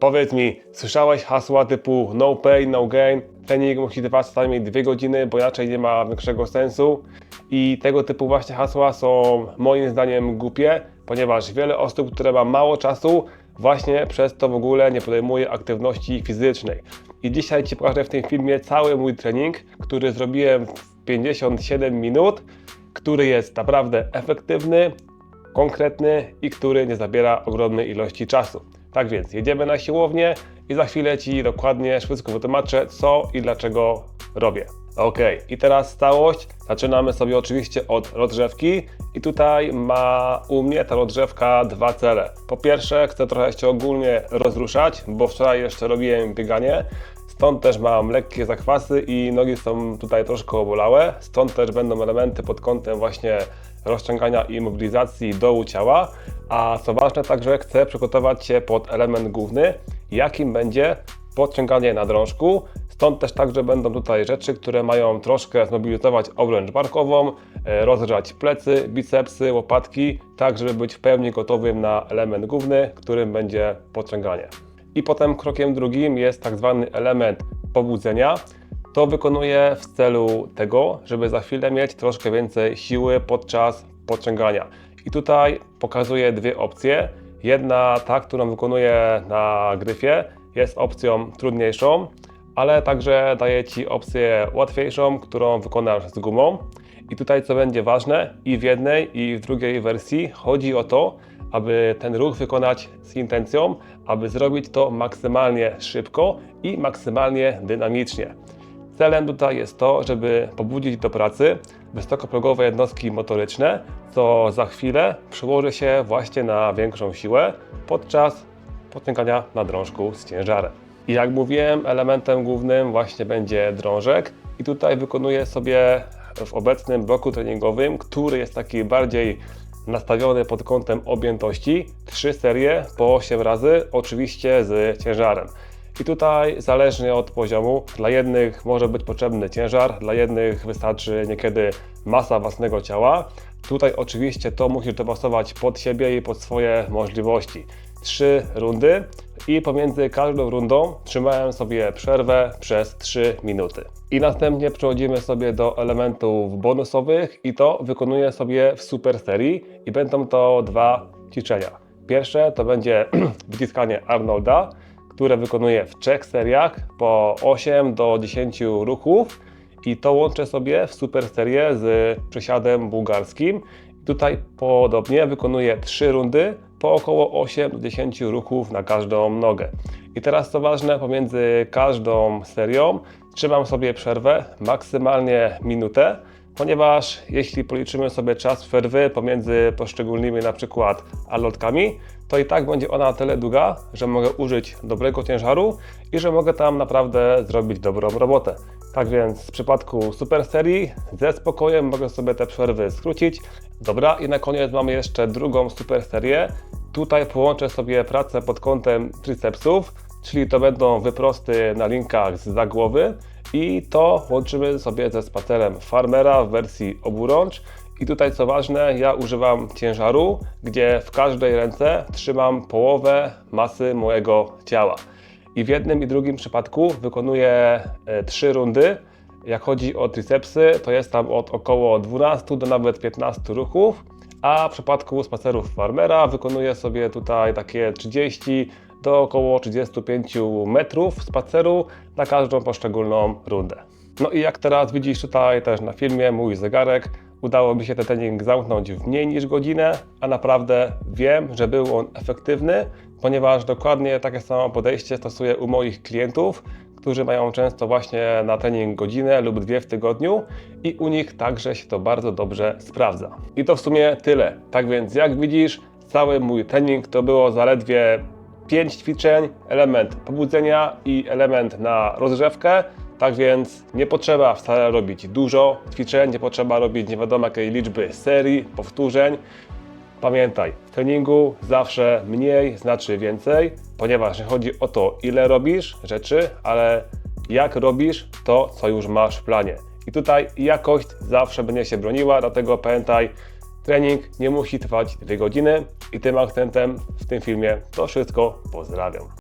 Powiedz mi, słyszałeś hasła typu no pain, no gain? Trening musi trwać co najmniej dwie godziny, bo inaczej nie ma większego sensu. I tego typu właśnie hasła są moim zdaniem głupie, ponieważ wiele osób, które ma mało czasu, właśnie przez to w ogóle nie podejmuje aktywności fizycznej. I dzisiaj Ci pokażę w tym filmie cały mój trening, który zrobiłem w 57 minut, który jest naprawdę efektywny, konkretny i który nie zabiera ogromnej ilości czasu. Tak więc jedziemy na siłownię i za chwilę Ci dokładnie szybko wytłumaczę co i dlaczego robię. Ok, i teraz całość. Zaczynamy sobie oczywiście od rozgrzewki i tutaj ma u mnie ta rozgrzewka dwa cele. Po pierwsze chcę trochę się ogólnie rozruszać, bo wczoraj jeszcze robiłem bieganie, Stąd też mam lekkie zakwasy i nogi są tutaj troszkę obolałe. Stąd też będą elementy pod kątem właśnie rozciągania i mobilizacji dołu ciała. A co ważne, także chcę przygotować się pod element główny, jakim będzie podciąganie na drążku. Stąd też także będą tutaj rzeczy, które mają troszkę zmobilizować obręcz barkową, e, rozgrzać plecy, bicepsy, łopatki, tak żeby być w pełni gotowym na element główny, którym będzie podciąganie. I potem krokiem drugim jest tak zwany element pobudzenia. To wykonuję w celu tego, żeby za chwilę mieć troszkę więcej siły podczas podciągania. I tutaj pokazuję dwie opcje. Jedna, ta, którą wykonuję na gryfie, jest opcją trudniejszą, ale także daję Ci opcję łatwiejszą, którą wykonasz z gumą. I tutaj co będzie ważne, i w jednej, i w drugiej wersji chodzi o to, aby ten ruch wykonać z intencją, aby zrobić to maksymalnie szybko i maksymalnie dynamicznie. Celem tutaj jest to, żeby pobudzić do pracy wysokoprogowe jednostki motoryczne, co za chwilę przełoży się właśnie na większą siłę podczas potęgania na drążku z ciężarem. I jak mówiłem, elementem głównym właśnie będzie drążek i tutaj wykonuję sobie w obecnym bloku treningowym, który jest taki bardziej nastawiony pod kątem objętości, trzy serie po 8 razy, oczywiście z ciężarem. I tutaj zależnie od poziomu, dla jednych może być potrzebny ciężar, dla jednych wystarczy niekiedy masa własnego ciała. Tutaj oczywiście to musisz dopasować pod siebie i pod swoje możliwości. Trzy rundy i pomiędzy każdą rundą trzymałem sobie przerwę przez 3 minuty. I następnie przechodzimy sobie do elementów bonusowych i to wykonuję sobie w super serii i będą to dwa ćwiczenia. Pierwsze to będzie wyciskanie Arnolda, które wykonuję w trzech seriach po 8 do 10 ruchów i to łączę sobie w super serię z przysiadem bułgarskim. Tutaj podobnie wykonuję 3 rundy po około 8 do 10 ruchów na każdą nogę. I teraz co ważne, pomiędzy każdą serią trzymam sobie przerwę maksymalnie minutę, ponieważ jeśli policzymy sobie czas przerwy pomiędzy poszczególnymi na przykład alotkami, to i tak będzie ona na tyle długa, że mogę użyć dobrego ciężaru i że mogę tam naprawdę zrobić dobrą robotę. Tak więc w przypadku super serii ze spokojem mogę sobie te przerwy skrócić. Dobra, i na koniec mamy jeszcze drugą super serię. Tutaj połączę sobie pracę pod kątem tricepsów, czyli to będą wyprosty na linkach z głowy i to łączymy sobie ze spacerem farmera w wersji oburącz. I tutaj co ważne, ja używam ciężaru, gdzie w każdej ręce trzymam połowę masy mojego ciała. I w jednym i drugim przypadku wykonuję e, trzy rundy. Jak chodzi o tricepsy, to jest tam od około 12 do nawet 15 ruchów, a w przypadku spacerów farmera wykonuję sobie tutaj takie 30 do około 35 metrów spaceru na każdą poszczególną rundę. No i jak teraz widzisz tutaj też na filmie mój zegarek, udało mi się ten trening zamknąć w mniej niż godzinę, a naprawdę wiem, że był on efektywny, ponieważ dokładnie takie samo podejście stosuję u moich klientów, którzy mają często właśnie na trening godzinę lub dwie w tygodniu i u nich także się to bardzo dobrze sprawdza. I to w sumie tyle. Tak więc jak widzisz, cały mój trening to było zaledwie 5 ćwiczeń, element pobudzenia i element na rozgrzewkę. Tak więc nie potrzeba wcale robić dużo ćwiczeń, nie potrzeba robić nie wiadomo jakiej liczby serii, powtórzeń. Pamiętaj, w treningu zawsze mniej znaczy więcej, ponieważ nie chodzi o to, ile robisz rzeczy, ale jak robisz to, co już masz w planie. I tutaj jakość zawsze będzie się broniła, dlatego pamiętaj, trening nie musi trwać 2 godziny i tym akcentem w tym filmie to wszystko pozdrawiam.